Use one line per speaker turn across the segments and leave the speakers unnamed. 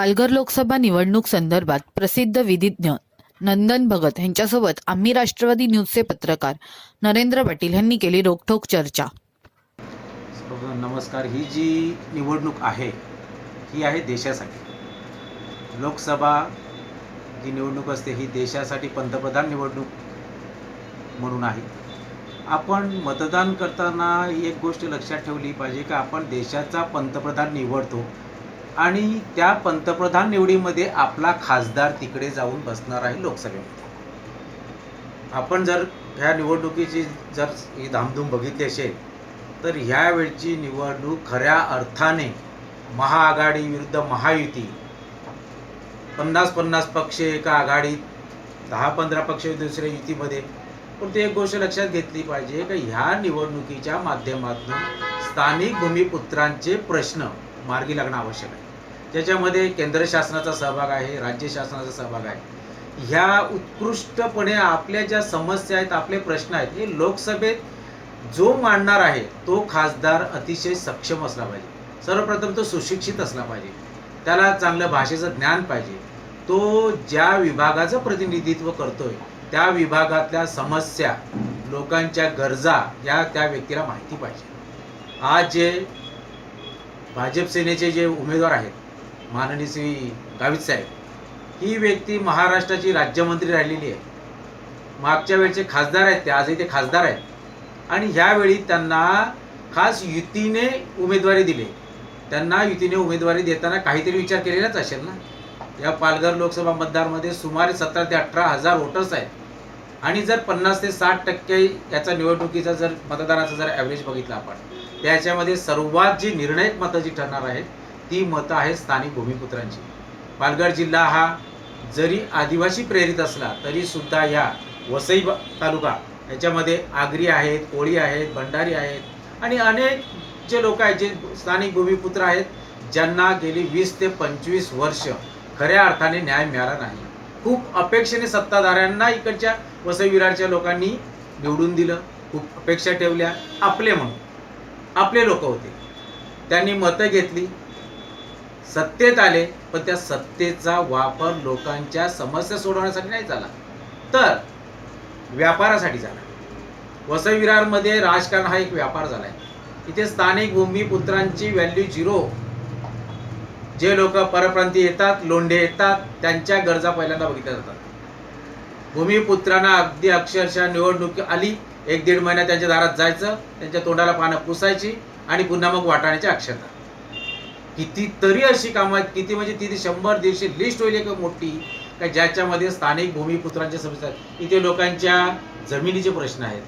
पालघर लोकसभा निवडणूक संदर्भात प्रसिद्ध विधिज्ञ नंदन भगत यांच्यासोबत आम्ही राष्ट्रवादी न्यूजचे पत्रकार नरेंद्र पाटील यांनी केली रोखोक चर्चा.
नमस्कार. ही जी निवडणूक आहे ही आहे देशासाठी. लोकसभा जी निवडणूक असते ही देशासाठी पंतप्रधान निवडणूक म्हणून आहे. आपण मतदान करताना ही एक गोष्ट लक्षात ठेवली पाहिजे की आपण देशाचा पंतप्रधान निवडतो. आणि त्या पंतप्रधान निवडीमध्ये आपला खासदार तिकडे जाऊन बसणार आहे लोकसभेमध्ये आपण जर ह्या निवडणुकीची जर ही धामधूम बघितली असेल तर ह्या वेळची निवडणूक खऱ्या अर्थाने महाआघाडी विरुद्ध महायुती पन्नास पन्नास पक्ष एका आघाडीत दहा पंधरा पक्ष दुसऱ्या युतीमध्ये. पण ते एक गोष्ट लक्षात घेतली पाहिजे की ह्या निवडणुकीच्या माध्यमातून स्थानिक भूमिपुत्रांचे प्रश्न मार्गी लागणं आवश्यक आहे. ज्याच्यामध्ये केंद्र शासनाचा सहभाग आहे राज्य शासनाचा सहभाग आहे. ह्या उत्कृष्टपणे आपल्या ज्या समस्या आहेत आपले प्रश्न आहेत हे लोकसभेत जो मांडणार आहे तो खासदार अतिशय सक्षम असला पाहिजे. सर्वप्रथम तो सुशिक्षित असला पाहिजे. त्याला चांगलं भाषेचं ज्ञान पाहिजे. तो ज्या विभागाचं प्रतिनिधित्व करतोय त्या विभागातल्या समस्या लोकांच्या गरजा या त्या व्यक्तीला माहिती पाहिजे. आज जे भाजप सेनेचे जे उमेदवार आहेत माननीय श्री गावित साहेब ही व्यक्ती महाराष्ट्राची राज्यमंत्री राहिलेली आहे. मागच्या वेळचे खासदार आहेत ते आजही ते खासदार आहेत. आणि ह्यावेळी त्यांना खास युतीने उमेदवारी दिली. त्यांना युतीने उमेदवारी देताना काहीतरी विचार केलेलाच असेल ना? या पालघर लोकसभा मतदारमध्ये सुमारे सतरा ते अठरा हजार वोटर्स आहेत. आणि जर पन्नास ते साठ टक्के याचा निवडणुकीचा जर मतदानाचा जर ॲव्हरेज बघितला आपण त्याच्यामध्ये सर्वात जी निर्णायक मतं जी ठरणार आहेत ती मतं आहेत स्थानिक भूमिपुत्रांची. पालघर जिल्हा हा जरी आदिवासी प्रेरित असला तरी सुद्धा या वसई तालुका याच्यामध्ये आगरी आहेत कोळी आहेत भंडारी आहेत आणि अनेक जे लोक आहेत जे स्थानिक भूमिपुत्र आहेत ज्यांना गेली वीस ते पंचवीस वर्ष खऱ्या अर्थाने न्याय मिळाला नाही. खूप अपेक्षेने सत्ताधाऱ्यांना इकडच्या वसई विरारच्या लोकांनी निवडून दिलं. खूप अपेक्षा ठेवल्या. आपले म्हणून. आपले लोक होते. त्यांनी मतं घेतली. सत्तेत आले पण त्या सत्तेचा वापर लोकांच्या समस्या सोडवण्यासाठी नाही झाला. तर व्यापारासाठी झाला. वसई विरारमध्ये राजकारण हा एक व्यापार झाला आहे इथे स्थानिक भूमिपुत्रांची व्हॅल्यू झिरो जे लोक परप्रांती येतात लोंढे येतात त्यांच्या गरजा पहिल्यांदा बघितल्या जातात. भूमिपुत्रांना अगदी अक्षरशः निवडणूक आली एक दीड महिना त्यांच्या दारात जायचं त्यांच्या तोंडाला पानं पुसायची आणि पुन्हा मग वाटाण्याची अक्षता. कितीतरी अशी कामं आहेत किती म्हणजे तिथे शंभर दीडशे लिस्ट होईल एक मोठी का ज्याच्यामध्ये स्थानिक भूमिपुत्रांच्या समस्या इथे लोकांच्या जमिनीचे प्रश्न आहेत.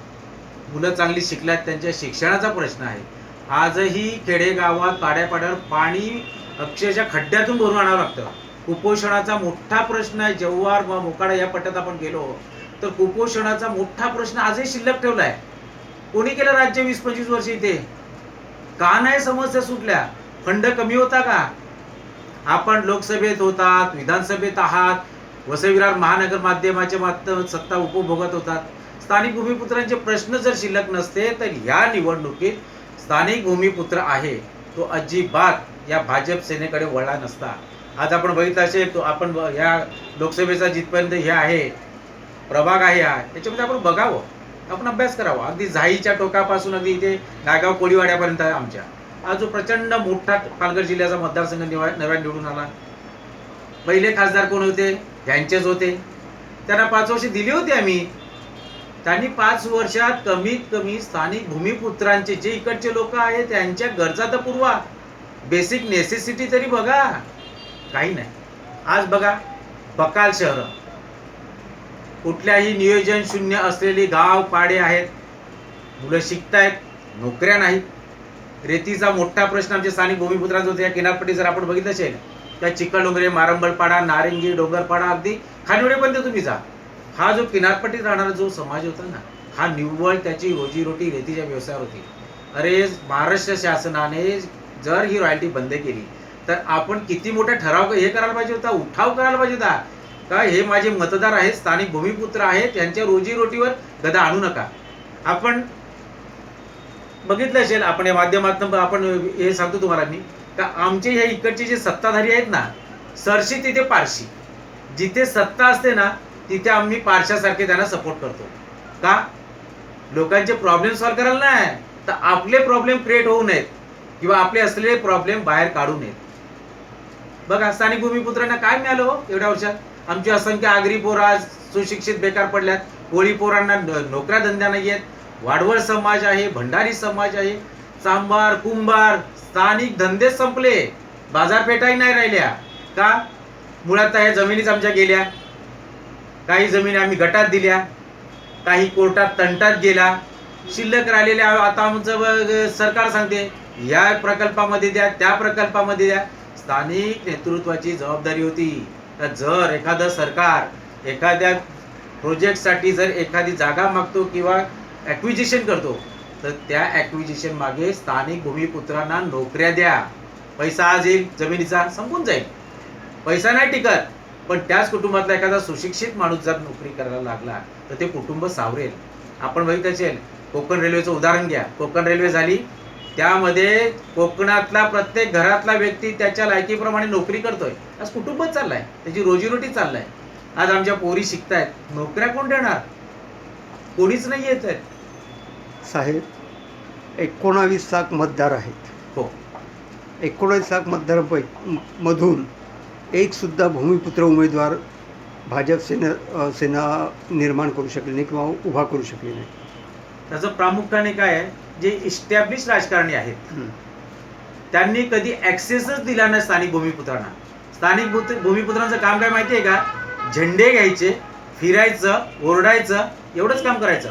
मुलं चांगली शिकल्यात त्यांच्या शिक्षणाचा प्रश्न आहे. आजही खेडेगावात पाड्यापाड्यावर पाणी अक्षरशः खड्ड्यातून भरून आणावं लागतं. कुपोषणाचा मोठा प्रश्न आहे. जव्हार व मोकाडा या पट्ट्यात आपण गेलो तर कुपोषणाचा मोठा प्रश्न आजही शिल्लक ठेवलाय. कोणी केलं राज्य वीस पंचवीस वर्ष इथे? का नाही समस्या सुटल्या? फंड कमी होता का? आपण लोकसभेत होतात विधानसभेत आहात वसविरार महानगर माध्यमाच्या माध्यम सत्ता उपभोगत होतात. स्थानिक भूमिपुत्रांचे प्रश्न जर शिल्लक नसते तर या निवडणुकीत स्थानिक भूमिपुत्र आहे तो अजिबात या भाजप सेनेकडे वळला नसता. आज आपण बघितलं असेल तो आपण ह्या लोकसभेचा जिथपर्यंत हे आहे प्रभाग आहे हा त्याच्यामध्ये आपण बघावं. आपण अभ्यास करावा. अगदी झाईच्या टोकापासून अगदी इथे नागाव कोळीवाड्यापर्यंत आमच्या. आज जो प्रचंड मोठा पालघर जिल्ह्याचा मतदारसंघ निवा नव्या निवडून आला. पहिले खासदार कोण होते? यांचेच होते. त्यांना पाच वर्ष दिली होती आम्ही. त्यांनी पाच वर्षात कमीत कमी स्थानिक भूमिपुत्रांचे जे इकडचे लोक आहेत त्यांच्या गरजा तर पुरवा. बेसिक नेसेसिटी तरी बघा. काही नाही. आज बघा बकाल शहर. कुठल्याही नियोजन शून्य असलेली गाव पाडे आहेत. मुलं शिकतायत नोकऱ्या नाहीत. रेतीचा मोठा प्रश्न आमच्या स्थानिक भूमिपुत्रांचा होता. या किनारपट्टी जर आपण बघितलं असेल त्या चिखलडोंगरे मारंबलपाडा नारंगी डोंगरपाडा अगदी खानिवडेपर्यंत तुम्ही जा. हा जो किनारपट्टीत राहणारा जो समाज होता ना हा निव्वळ त्याची रोजीरोटी रेतीच्या व्यवसायावर होती. अरे महाराष्ट्र शासनाने जर ही रॉयल्टी बंद केली तर आपण किती मोठा ठराव हे करायला पाहिजे होता उठाव करायला पाहिजे होता. का हे माझे मतदार आहेत स्थानिक भूमिपुत्र आहेत त्यांच्या रोजीरोटीवर गदा आणू नका. आपण बघितलं असेल आपण या माध्यमातून आपण हे सांगतो तुम्हाला मी का आमचे ह्या इकडचे जे सत्ताधारी आहेत ना सरशी तिथे पारशी. जिथे सत्ता असते ना तिथे आम्ही पारशासारखे त्यांना सपोर्ट करतो. का? लोकांचे प्रॉब्लेम सॉल्व्ह करायला नाही. तर आपले प्रॉब्लेम क्रिएट होऊ नयेत. किंवा आपले असलेले प्रॉब्लेम बाहेर काढू नयेत. बघा स्थानिक भूमिपुत्रांना काय मिळालं हो एवढ्या वर्षात? आमची असंख्य आगरी पोर आज सुशिक्षित बेकार पडल्यात. कोळी पोरांना नोकऱ्या धंद्या नाही आहेत. वाडवळ समाज आहे भंडारी समाज आहे. सांबार कुंभार स्थानिक धंदे संपले. बाजारपेठाही नाही राहिल्या. का? मुळात ह्या जमिनीच आमच्या गेल्या. काही जमिनी आम्ही गटात दिल्या काही कोर्टात तंटात गेला. शिल्लक राहिलेल्या आता आमचं सरकार सांगते या प्रकल्पामध्ये द्या त्या प्रकल्पामध्ये द्या. स्थानिक नेतृत्वाची जबाबदारी होती. तर जर एखादं सरकार एखाद्या प्रोजेक्टसाठी जर एखादी जागा मागतो किंवा ॲक्विजिशन करतो तर त्या ॲक्विजिशन मागे स्थानिक भूमिपुत्रांना नोकऱ्या द्या. पैसा आज येईल जमिनीचा संपून जाईल. पैसा नाही टिकत. पण त्याच कुटुंबातला एखादा सुशिक्षित माणूस जर नोकरी करायला लागला तर ते कुटुंब सावरेल. आपण बघित असेल कोकण रेल्वेचं उदाहरण घ्या. कोकण रेल्वे झाली त्यामध्ये कोकणातला प्रत्येक घरातला व्यक्ती त्याच्या लायकीप्रमाणे नोकरी करतोय. आज कुटुंबच चाललाय त्याची रोजीरोटी चाललाय. आज आमच्या पोरी शिकतायत नोकऱ्या कोण देणार? कोणीच नाही येत आहेत.
साहेब एकोणावीस लाख मतदार आहेत.
हो.
एकोणावीस लाख मतदारापै मधून एक सुद्धा भूमिपुत्र उमेदवार भाजप सेना सेना निर्माण करू शकले नाही किंवा उभा करू शकले नाही.
त्याचं प्रामुख्याने काय आहे? जे इस्टॅब्लिश राजकारणी आहेत. त्यांनी कधी ॲक्सेसच दिला नाही स्थानिक भूमिपुत्रांना. स्थानिक भूमिपुत्रांचं काम काय माहिती आहे का? झेंडे घ्यायचे फिरायचं ओरडायचं एवढंच काम करायचं.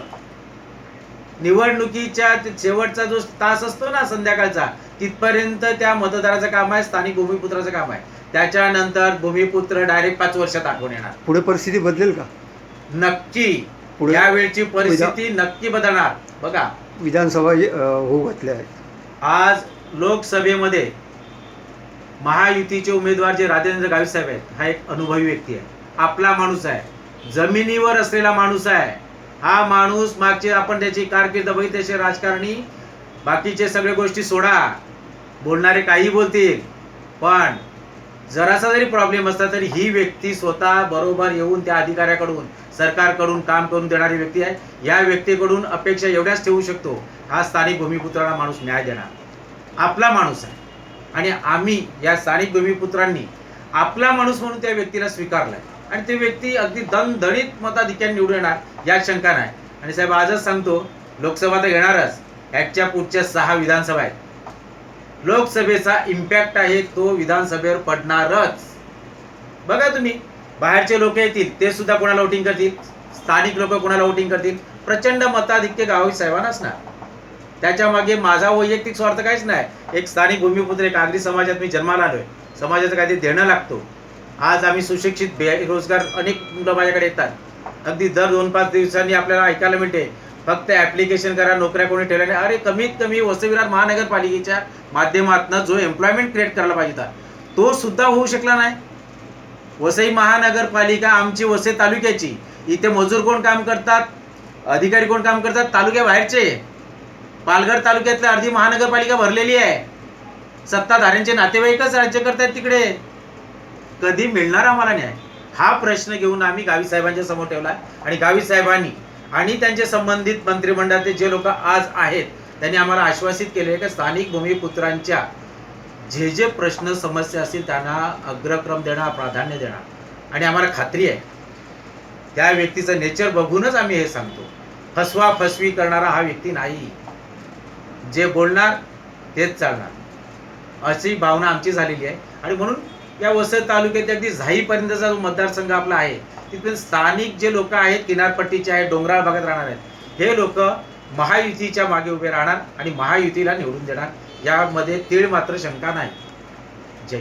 निवडणुकीच्या शेवटचा जो तास असतो ना संध्याकाळचा तिथपर्यंत त्या मतदाराचं काम आहे स्थानिक भूमिपुत्राचं काम आहे. त्याच्यानंतर भूमिपुत्र डायरेक्ट पाच वर्षात आठवण येणार.
पुढे परिस्थिती बदलेल का?
नक्की.
पुढे?
यावेळची परिस्थिती नक्की बदलणार. बघा.
विधानसभा अ, होऊ घातल्या आहेत.
आज लोकसभेमध्ये महायुतीचे उमेदवार जे राजेंद्र गावित साहेब आहेत हा एक अनुभवी व्यक्ती आहे. आपला माणूस आहे. जमिनीवर असलेला माणूस आहे. हा माणूस मागचे आपण त्याची कारकीर्द बघितली त्याचे राजकारणी बाकीचे सगळे गोष्टी सोडा. बोलणारे काही बोलतील. पण जरासा जरी प्रॉब्लेम असला तरी ही व्यक्ती स्वतः बरोबर येऊन त्या अधिकाऱ्याकडून सरकारकडून काम करून देणारी व्यक्ती आहे. या व्यक्तीकडून अपेक्षा एवढ्याच ठेवू शकतो हा स्थानिक भूमिपुत्राला माणूस न्याय देणार. आपला माणूस आहे. आणि आम्ही या स्थानिक भूमिपुत्रांनी आपला माणूस म्हणून त्या व्यक्तीला स्वीकारलाय. आणि ते व्यक्ती अगदी दणदणीत मताधिक्याने निवडून येणार यात शंका नाही. आणि साहेब आजच सांगतो लोकसभा तर येणारच. ह्याच्या पुढच्या सहा विधानसभा आहेत. लोकसभेचा इम्पॅक्ट आहे तो विधानसभेवर पडणारच. बघा तुम्ही बाहेरचे लोक येतील ते सुद्धा कोणाला वोटिंग करतील? स्थानिक लोक कोणाला वोटिंग करतील? प्रचंड मताधिक्य गावी साहेबांना असणार. त्याच्यामागे माझा वैयक्तिक स्वार्थ काहीच नाही. एक स्थानिक भूमिपुत्र एक आगरी समाजात मी जन्माला आलोय. समाजाचं काहीतरी देणं लागतो. आज आम्ही सुशिक्षित बेरोजगार अनेक मुलं माझ्याकडे येतात. अगदी दर दोन पाच दिवसांनी आपल्याला ऐकायला मिळते. फक्त ऍप्लिकेशन करा नोकऱ्या कोणी ठेवल्या नाही. अरे कमीत कमी वसविरार महानगरपालिकेच्या माध्यमातून जो एम्प्लॉयमेंट क्रिएट करायला पाहिजे होता तो सुद्धा होऊ शकला नाही. वसई महानगरपालिका आमची वसई तालुक्याची. इथे मजूर कोण काम करतात? अधिकारी कोण काम करतात? तालुक्याबाहेरचे. पालघर तालुक्यातली अर्धी महानगरपालिका भरलेली आहे. सत्ताधाऱ्यांचे नातेवाईकच राज्य करतायत तिकडे. कधी मिळणार आम्हाला न्याय? हा प्रश्न घेऊन आम्ही गावी साहेबांच्या समोर ठेवला. आणि गावी साहेबांनी आणि त्यांचे संबंधित मंत्रिमंडळाचे जे लोक आज आहेत त्यांनी आम्हाला आश्वासित केले की स्थानिक भूमिपुत्रांच्या जे जे प्रश्न समस्या असतील त्यांना अग्रक्रम देणार प्राधान्य देणार. आणि आम्हाला खात्री आहे त्या व्यक्तीचं नेचर बघूनच आम्ही हे सांगतो. फसवा फसवी करणारा हा व्यक्ती नाही. जे बोलणार तेच चालणार. अशी भावना आमची झालेली आहे. आणि म्हणून या वसई तालुक्यात अगदी झाईपर्यंतचा जो मतदारसंघ आपला आहे तिथून स्थानिक जे लोक आहेत किनारपट्टीचे आहेत डोंगराळ भागात राहणार आहेत हे लोक महायुतीच्या मागे उभे राहणार आणि महायुतीला निवडून देणार. यामध्ये तीळ मात्र शंका नाही. जय.